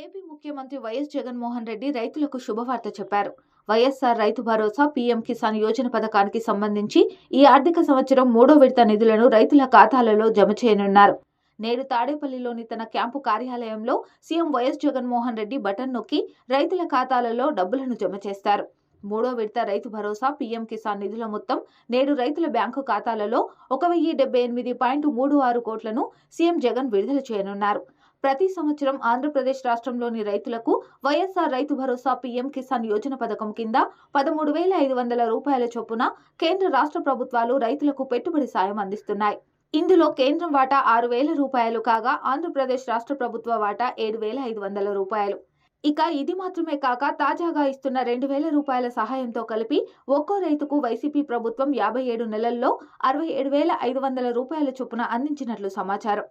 AP ముఖ్యమంత్రి YS Jaganmohan Reddy రైతులకు శుభవార్త చెప్పారు. వైఎస్ఆర్ రైతు భరోసా పీఎం కిసాన్ యోజన పథకానికి సంబంధించి ఈ ఆర్థిక సంవత్సరం మూడో విడత నిధులను రైతుల ఖాతాలలో జమ చేయనున్నారు. నేడు తాడేపల్లిలోని తన క్యాంపు కార్యాలయంలో CM YS Jaganmohan Reddy button నొక్కి రైతుల ఖాతాలలో డబ్బులను జమ చేస్తారు. మూడో విడత రైతు భరోసా పీఎం కిసాన్ నిధుల మొత్తం నేడు రైతుల బ్యాంకు ఖాతాలలో ఒక వెయ్యి డెబ్బై ఎనిమిది పాయింట్ మూడు ఆరు కోట్లను సీఎం జగన్ విడుదల చేయనున్నారు. ప్రతి సంవత్సరం ఆంధ్రప్రదేశ్ రాష్ట్రంలోని రైతులకు వైఎస్ఆర్ రైతు భరోసా పీఎం కిసాన్ యోజన పథకం కింద పదమూడు వేల ఐదు వందల రూపాయల చొప్పున కేంద్ర రాష్ట్ర ప్రభుత్వాలు రైతులకు పెట్టుబడి సాయం అందిస్తున్నాయి. ఇందులో కేంద్రం వాటా ఆరు వేల రూపాయలు కాగా ఆంధ్రప్రదేశ్ రాష్ట్ర ప్రభుత్వ వాటా ఏడు వేల ఐదు వందల రూపాయలు. ఇక ఇది మాత్రమే కాక తాజాగా ఇస్తున్న రెండు వేల రూపాయల సహాయంతో కలిపి ఒక్కో రైతుకు వైసీపీ ప్రభుత్వం యాభై ఏడు నెలల్లో అరవై ఏడు వేల ఐదు వందల రూపాయల చొప్పున అందించినట్లు సమాచారం.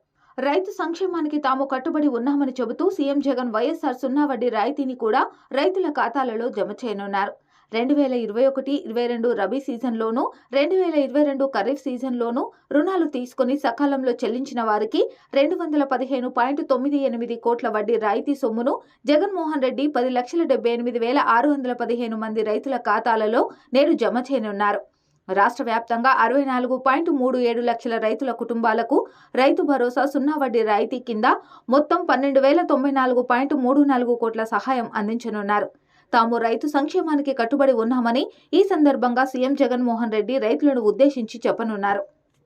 రైతు సంక్షేమానికి తాము కట్టుబడి ఉన్నామని చెబుతూ సీఎం జగన్ వైఎస్ఆర్ సున్నా వడ్డీ రాయితీని కూడా రైతుల ఖాతాలలో జమ చేయనున్నారు. రెండు వేల ఇరవై ఒకటి ఇరవై రెండు రబీ సీజన్లోనూ రెండు వేల ఇరవై రెండు ఖరీఫ్ సీజన్లోనూ రుణాలు తీసుకుని సకాలంలో చెల్లించిన వారికి రెండు వందల పదిహేను పాయింట్ తొమ్మిది ఎనిమిది కోట్ల వడ్డీ రాయితీ సొమ్మును జగన్మోహన్ రెడ్డి పది లక్షల డెబ్బై ఎనిమిది వేల ఆరు వందల పదిహేను మంది రైతుల ఖాతాలలో నేడు జమ చేయనున్నారు. రాష్ట్ర వ్యాప్తంగా అరవై నాలుగు పాయింట్ మూడు ఏడు లక్షల రైతుల కుటుంబాలకు రైతు భరోసా సున్నా వడ్డీ రాయితీ కింద మొత్తం పన్నెండు వేల తొంభై నాలుగు పాయింట్ మూడు నాలుగు కోట్ల సహాయం అందించనున్నారు. తాము రైతు సంక్షేమానికి కట్టుబడి ఉన్నామని ఈ సందర్భంగా సీఎం జగన్మోహన్ రెడ్డి రైతులను ఉద్దేశించి చెప్పనున్నారు.